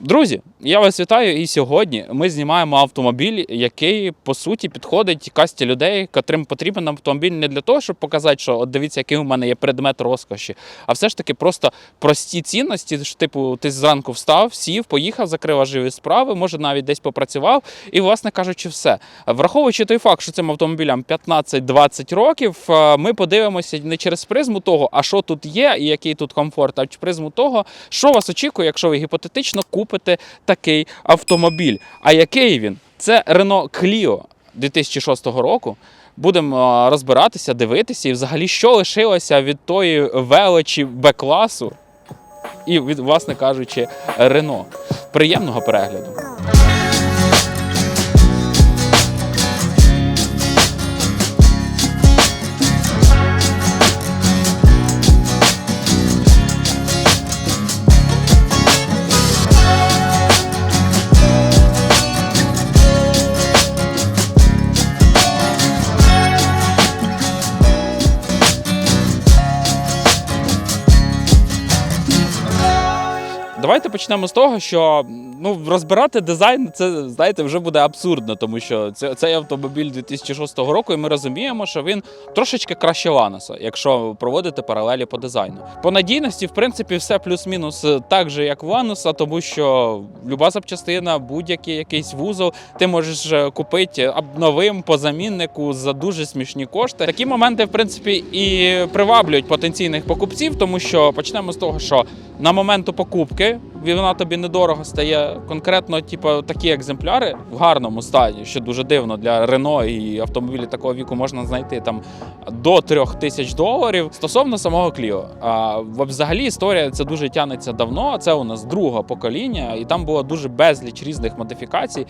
Друзі, я вас вітаю. І сьогодні ми знімаємо автомобіль, який по суті підходить касті людей, котрим потрібен автомобіль не для того, щоб показати, що от дивіться, який у мене є предмет розкоші, а все ж таки просто прості цінності. що, Типу, ти зранку встав, сів, поїхав, закрив важливі справи, може навіть десь попрацював, і, власне кажучи, все. Враховуючи той факт, що цим автомобілям 15-20 років, е, ми подивимося не через призму того, а що тут є і який тут комфорт, а через призму того, що вас очікує, якщо ви гіпотетично купите такий автомобіль. А який він? Це Renault Clio 2006 року. Будемо розбиратися, дивитися, і взагалі, що лишилося від тої величі Б-класу і від, власне кажучи, Рено. Приємного перегляду. Давайте почнемо з того, що ну розбирати дизайн, це знаєте, вже буде абсурдно, тому що це цей автомобіль 2006 року, і ми розуміємо, що він трошечки краще Ланоса, якщо проводити паралелі по дизайну. По надійності, в принципі, все плюс-мінус так же, як в Лануса, тому що люба запчастина, будь-який якийсь вузол, ти можеш е, купити новим по заміннику за дуже смішні кошти. Такі моменти, в принципі, і приваблюють потенційних покупців, тому що почнемо з того, що на моменту покупки вона тобі недорого стає. Конкретно, типу, такі екземпляри в гарному стані, що дуже дивно для Рено і автомобілі такого віку можна знайти там до трьох тисяч доларів. Стосовно самого Кліо, а взагалі історія це дуже тягнеться давно. Це у нас друге покоління, і там було дуже безліч різних модифікацій,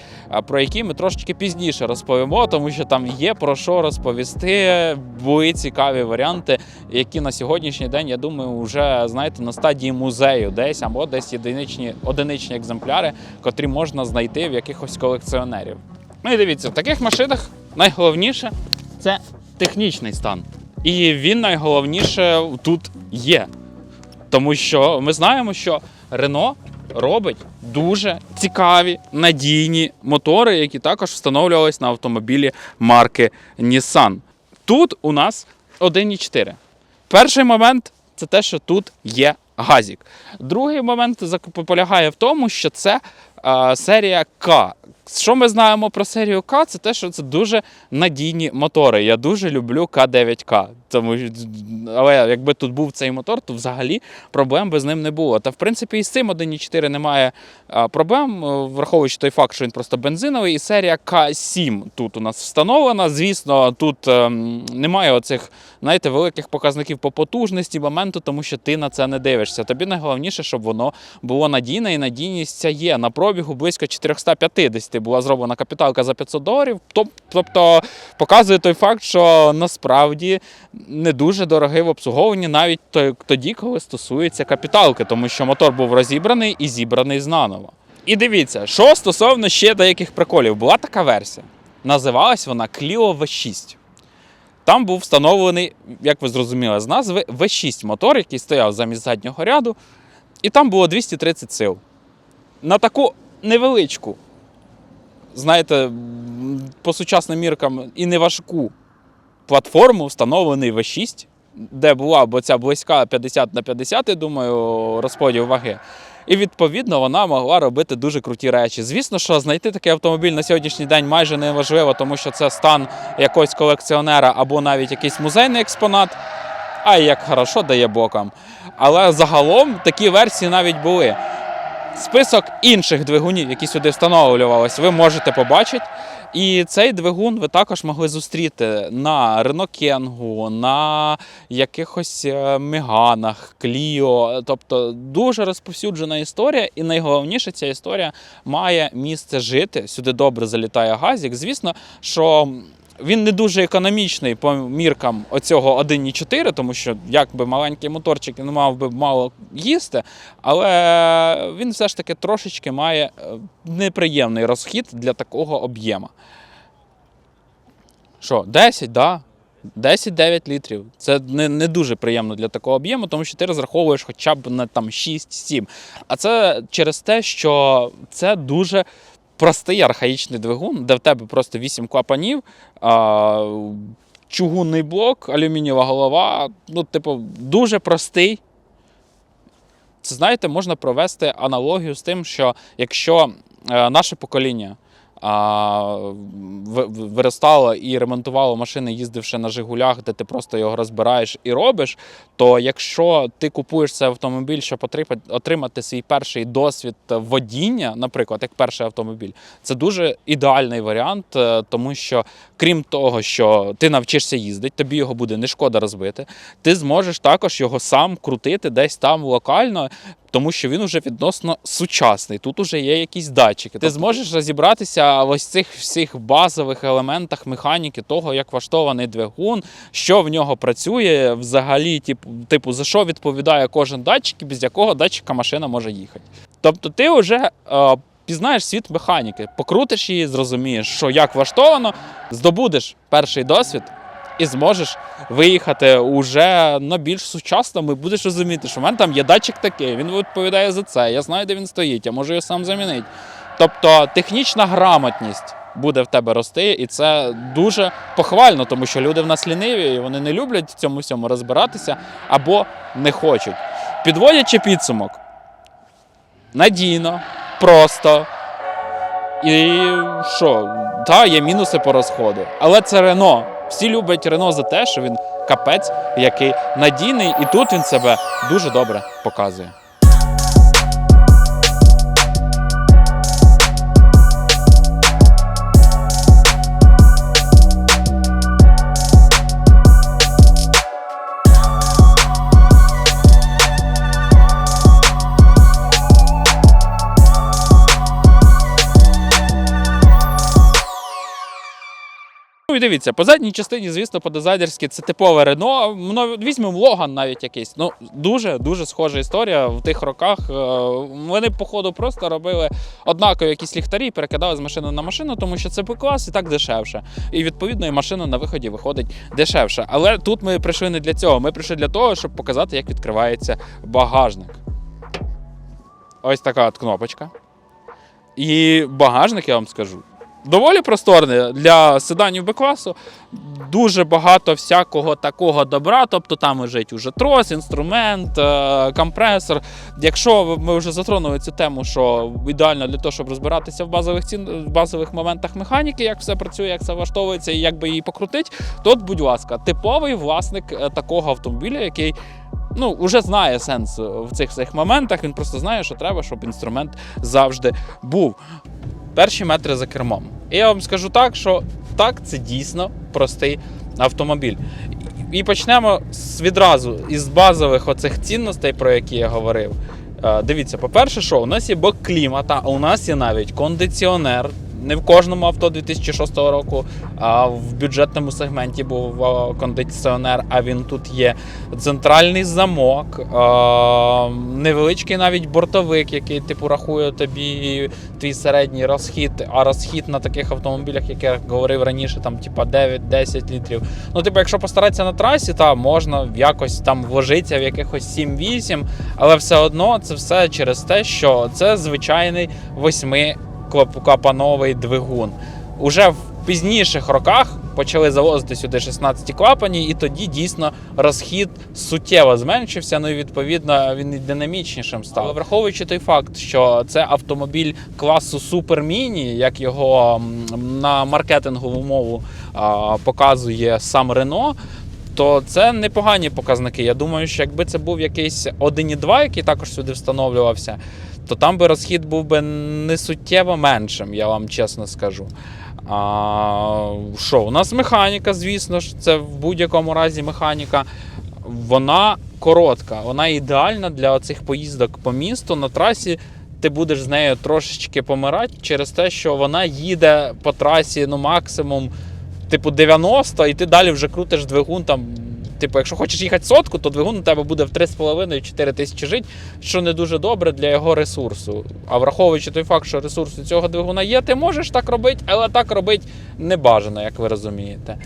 про які ми трошечки пізніше розповімо, тому що там є про що розповісти. Були цікаві варіанти, які на сьогоднішній день, я думаю, вже знаєте, на стадії музею десь або десь єдиничні одиничні екземпляри, котрі можна знайти в якихось колекціонерів. Ну і дивіться, в таких машинах найголовніше це технічний стан. І він найголовніше тут є. Тому що ми знаємо, що Рено робить дуже цікаві надійні мотори, які також встановлювалися на автомобілі марки Nissan. Тут у нас 1,4. Перший момент це те, що тут є газік. Другий момент полягає в тому, що це серія К. Що ми знаємо про серію К? Це те, що це дуже надійні мотори. Я дуже люблю К9К. Тому але якби тут був цей мотор, то взагалі проблем би з ним не було. Та в принципі і з цим 1.4 немає проблем, е, враховуючи той факт, що він просто бензиновий. І серія К7 тут у нас встановлена. Звісно, тут ем, немає оцих знаєте, великих показників по потужності моменту, тому що ти на це не дивишся. Тобі найголовніше, щоб воно було надійне, і надійність ця є. На пробігу близько 450 була зроблена капіталка за 500 доларів. Тобто показує той факт, що насправді не дуже дорогий в обслуговуванні навіть тоді, коли стосується капіталки, тому що мотор був розібраний і зібраний знаново. І дивіться, що стосовно ще деяких приколів, була така версія. Називалась вона Clio V6. Там був встановлений, як ви зрозуміли з назви, V6 мотор, який стояв замість заднього ряду, і там було 230 сил. На таку невеличку, знаєте, по сучасним міркам і неважку платформу встановлений V6, де була бо ця близька 50 на 50, я думаю, розподіл ваги. І відповідно вона могла робити дуже круті речі. Звісно, що знайти такий автомобіль на сьогоднішній день майже неможливо, тому що це стан якогось колекціонера або навіть якийсь музейний експонат. Ай, як хорошо дає бокам. Але загалом такі версії навіть були. Список інших двигунів, які сюди встановлювалися, ви можете побачити. І цей двигун ви також могли зустріти на Renault на якихось е, Меганах, Clio. Тобто дуже розповсюджена історія, і найголовніше, ця історія має місце жити. Сюди добре залітає газік. Звісно, що він не дуже економічний по міркам оцього 1.4, тому що якби маленький моторчик він мав би мало їсти, але він все ж таки трошечки має е, неприємний розхід для такого об'єма. Що, 10, да? 10-9 літрів. Це не, не дуже приємно для такого об'єму, тому що ти розраховуєш хоча б на там 6-7. А це через те, що це дуже простий архаїчний двигун, де в тебе просто 8 клапанів, чугунний блок, алюмінієва голова. Ну, типу, дуже простий. Це знаєте, можна провести аналогію з тим, що якщо е, наше покоління виростало і ремонтувало машини, їздивши на Жигулях, де ти просто його розбираєш і робиш, то якщо ти купуєш цей автомобіль, щоб отримати, свій перший досвід водіння, наприклад, як перший автомобіль, це дуже ідеальний варіант, е, тому що крім того, що ти навчишся їздити, тобі його буде не шкода розбити, ти зможеш також його сам крутити десь там локально. Тому що він уже відносно сучасний. Тут уже є якісь датчики. Ти зможеш розібратися в ось цих всіх базових елементах механіки, того, як влаштований двигун, що в нього працює, взагалі, типу, типу, за що відповідає кожен датчик, і без якого датчика машина може їхати. Тобто, ти вже е, пізнаєш світ механіки, покрутиш її, зрозумієш, що як влаштовано, здобудеш перший досвід. І зможеш виїхати уже на більш сучасному і будеш розуміти, що в мене там є датчик такий, він відповідає за це. Я знаю, де він стоїть, я можу його сам замінити. Тобто технічна грамотність буде в тебе рости, і це дуже похвально, тому що люди в нас ліниві, і вони не люблять в цьому всьому розбиратися або не хочуть. Підводячи підсумок, надійно, просто. І що? Так, є мінуси по розходу. Але це Рено. Всі люблять Рено за те, що він капець, який надійний, і тут він себе дуже добре показує. І дивіться, по задній частині, звісно, по дизайнерськи це типове Рено. Ну, візьмемо Логан навіть якийсь. Ну, дуже дуже схожа історія в тих роках. Е, Вони, походу, просто робили однакові якісь ліхтарі, перекидали з машини на машину, тому що це Б-клас і так дешевше. І відповідно і машина на виході виходить дешевше. Але тут ми прийшли не для цього. Ми прийшли для того, щоб показати, як відкривається багажник. Ось така от кнопочка. І багажник, я вам скажу, доволі просторний для седанів Б-класу. Дуже багато всякого такого добра. Тобто там лежить уже трос, інструмент, е, компресор. Якщо ми вже затронули цю тему, що ідеально для того, щоб розбиратися в базових цін, в базових моментах механіки, як все працює, як все влаштовується і як би її покрутити, то, от, будь ласка, типовий власник е, такого автомобіля, який. Ну, вже знає сенс в цих всіх моментах. Він просто знає, що треба, щоб інструмент завжди був. Перші метри за кермом. І я вам скажу так, що так, це дійсно простий автомобіль. І почнемо відразу із базових оцих цінностей, про які я говорив. Е, Дивіться, по-перше, що у нас є бок клімата, а у нас є навіть кондиціонер. Не в кожному авто 2006 року, а в бюджетному сегменті був кондиціонер, а він тут є. Центральний замок, невеличкий навіть бортовик, який типу рахує тобі твій середній розхід, а розхід на таких автомобілях, як я говорив раніше, там типа 9-10 літрів. Ну, типу, якщо постаратися на трасі, та можна якось там вложитися в якихось 7-8, але все одно це все через те, що це звичайний восьмиклапановий двигун. Уже в пізніших роках почали завозити сюди 16 клапані, і тоді дійсно розхід суттєво зменшився. Ну і відповідно він і динамічнішим став. Але враховуючи той факт, що це автомобіль класу Супер Міні, як його на маркетингову мову показує сам Рено. То це непогані показники. Я думаю, що якби це був якийсь 1.2, який також сюди встановлювався, то там би розхід був би не суттєво меншим, я вам чесно скажу. А, що, у нас механіка, звісно ж, це в будь-якому разі механіка. Вона коротка, вона ідеальна для оцих поїздок по місту. На трасі ти будеш з нею трошечки помирати через те, що вона їде по трасі ну, максимум типу 90, і ти далі вже крутиш двигун там. Типу, якщо хочеш їхати сотку, то двигун у тебе буде в 3,5-4 тисячі жить, що не дуже добре для його ресурсу. А враховуючи той факт, що ресурс у цього двигуна є, ти можеш так робити, але так робити не бажано, як ви розумієте.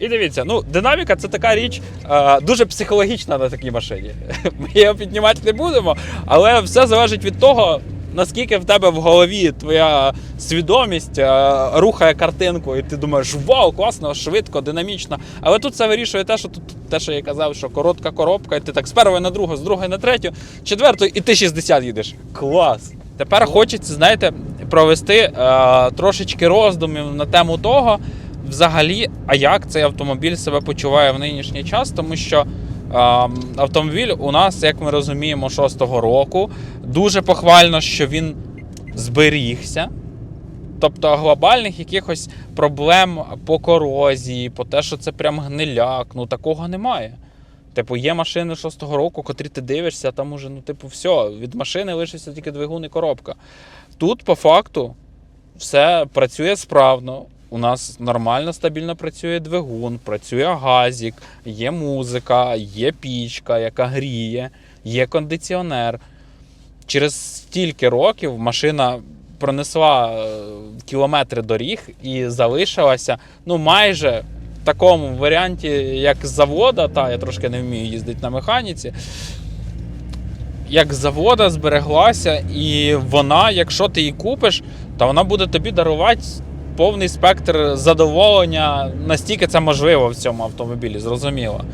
І дивіться, ну динаміка це така річ е, дуже психологічна на такій машині. Ми її піднімати не будемо, але все залежить від того, наскільки в тебе в голові твоя свідомість е, рухає картинку, і ти думаєш, вау, класно, швидко, динамічно. Але тут це вирішує те, що тут те, що я казав, що коротка коробка, і ти так з першої на другу, з другої на третю, четверту, і ти 60 їдеш. Клас! Тепер хочеться, знаєте, провести е, трошечки роздумів на тему того, взагалі, а як цей автомобіль себе почуває в нинішній час, тому що. Е, Автомобіль у нас, як ми розуміємо, 6-го року. Дуже похвально, що він зберігся. Тобто глобальних якихось проблем по корозії, по те, що це прям гниляк, ну такого немає. Типу, є машини 6-го року, котрі ти дивишся, а там уже, ну, типу, все, від машини лишився тільки двигун і коробка. Тут, по факту, все працює справно. У нас нормально, стабільно працює двигун, працює газік, є музика, є пічка, яка гріє, є кондиціонер. Через стільки років машина пронесла е, кілометри доріг і залишилася ну, майже в такому варіанті, як завода. Та, я трошки не вмію їздити на механіці. Як завода збереглася, і вона, якщо ти її купиш, то вона буде тобі дарувати повний спектр задоволення, настільки це можливо в цьому автомобілі, зрозуміло.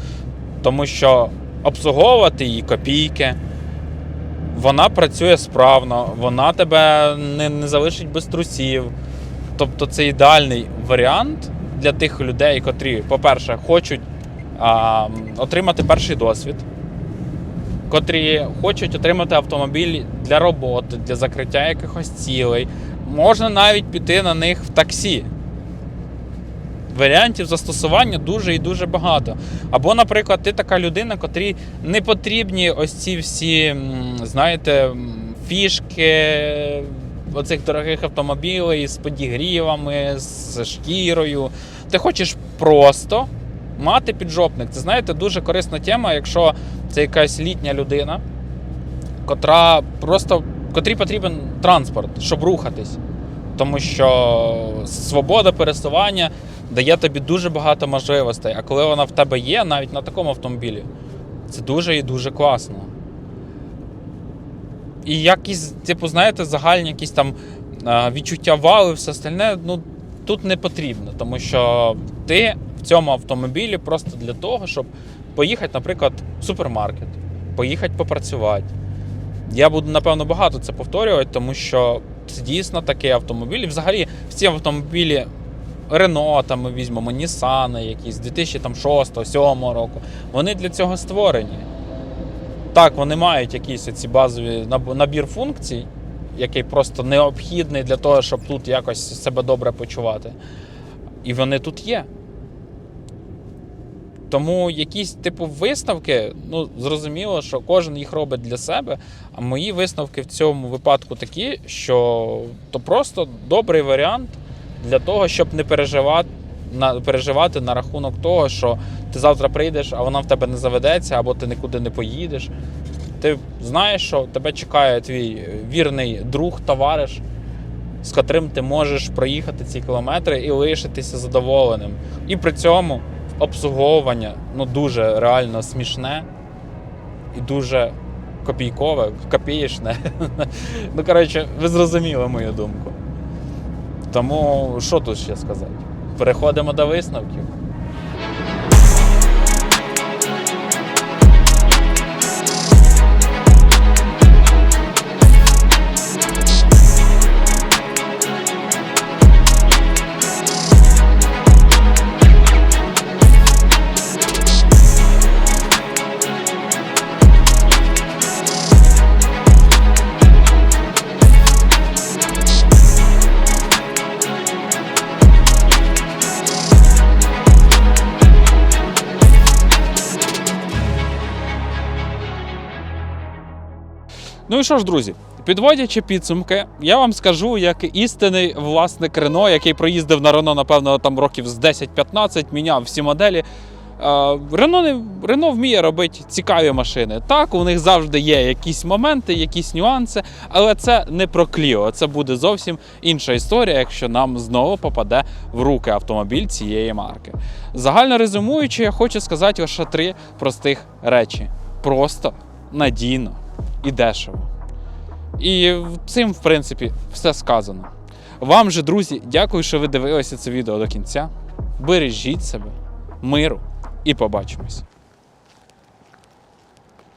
Тому що обслуговувати її копійки, вона працює справно, вона тебе не, не залишить без трусів. Тобто це ідеальний варіант для тих людей, котрі, по-перше, хочуть а, отримати перший досвід, котрі хочуть отримати автомобіль для роботи, для закриття якихось цілей. Можна навіть піти на них в таксі. Варіантів застосування дуже і дуже багато. Або, наприклад, ти така людина, котрій не потрібні ось ці всі, знаєте, фішки оцих дорогих автомобілей з підігрівами, з шкірою. Ти хочеш просто мати піджопник. Це знаєте, дуже корисна тема, якщо це якась літня людина, котра просто котрій потрібен транспорт, щоб рухатись. Тому що свобода пересування дає тобі дуже багато можливостей. А коли вона в тебе є, навіть на такому автомобілі, це дуже і дуже класно. І якісь, типу, знаєте, загальні якісь там е, відчуття вау і все остальне, ну тут не потрібно, тому що ти в цьому автомобілі просто для того, щоб поїхати, наприклад, в супермаркет, поїхати попрацювати. Я буду, напевно, багато це повторювати, тому що це дійсно такий автомобіль. І взагалі всі автомобілі Рено, там ми візьмемо, Nissan якісь 2006-2007 року. Вони для цього створені. Так, вони мають якісь ці базові набір функцій, який просто необхідний для того, щоб тут якось себе добре почувати. І вони тут є. Тому якісь типу висновки, ну зрозуміло, що кожен їх робить для себе. А мої висновки в цьому випадку такі, що то просто добрий варіант для того, щоб не переживати на переживати на рахунок того, що ти завтра прийдеш, а вона в тебе не заведеться, або ти нікуди не поїдеш. Ти знаєш, що тебе чекає твій вірний друг, товариш, з котрим ти можеш проїхати ці кілометри і лишитися задоволеним. І при цьому обслуговування ну дуже реально смішне і дуже копійкове, копієчне. ну, коротше, ви зрозуміли мою думку. Тому що тут ще сказати? Переходимо до висновків. Ну і що ж, друзі, підводячи підсумки, я вам скажу, як істинний власник Рено, який проїздив на Рено, напевно, там років з 10-15, міняв всі моделі. Рено, не, Рено вміє робити цікаві машини. Так, у них завжди є якісь моменти, якісь нюанси, але це не про Кліо. Це буде зовсім інша історія, якщо нам знову попаде в руки автомобіль цієї марки. Загально резюмуючи, я хочу сказати лише три простих речі: просто, надійно і дешево. І цим, в принципі, все сказано. Вам же, друзі, дякую, що ви дивилися це відео до кінця. Бережіть себе, миру і побачимось.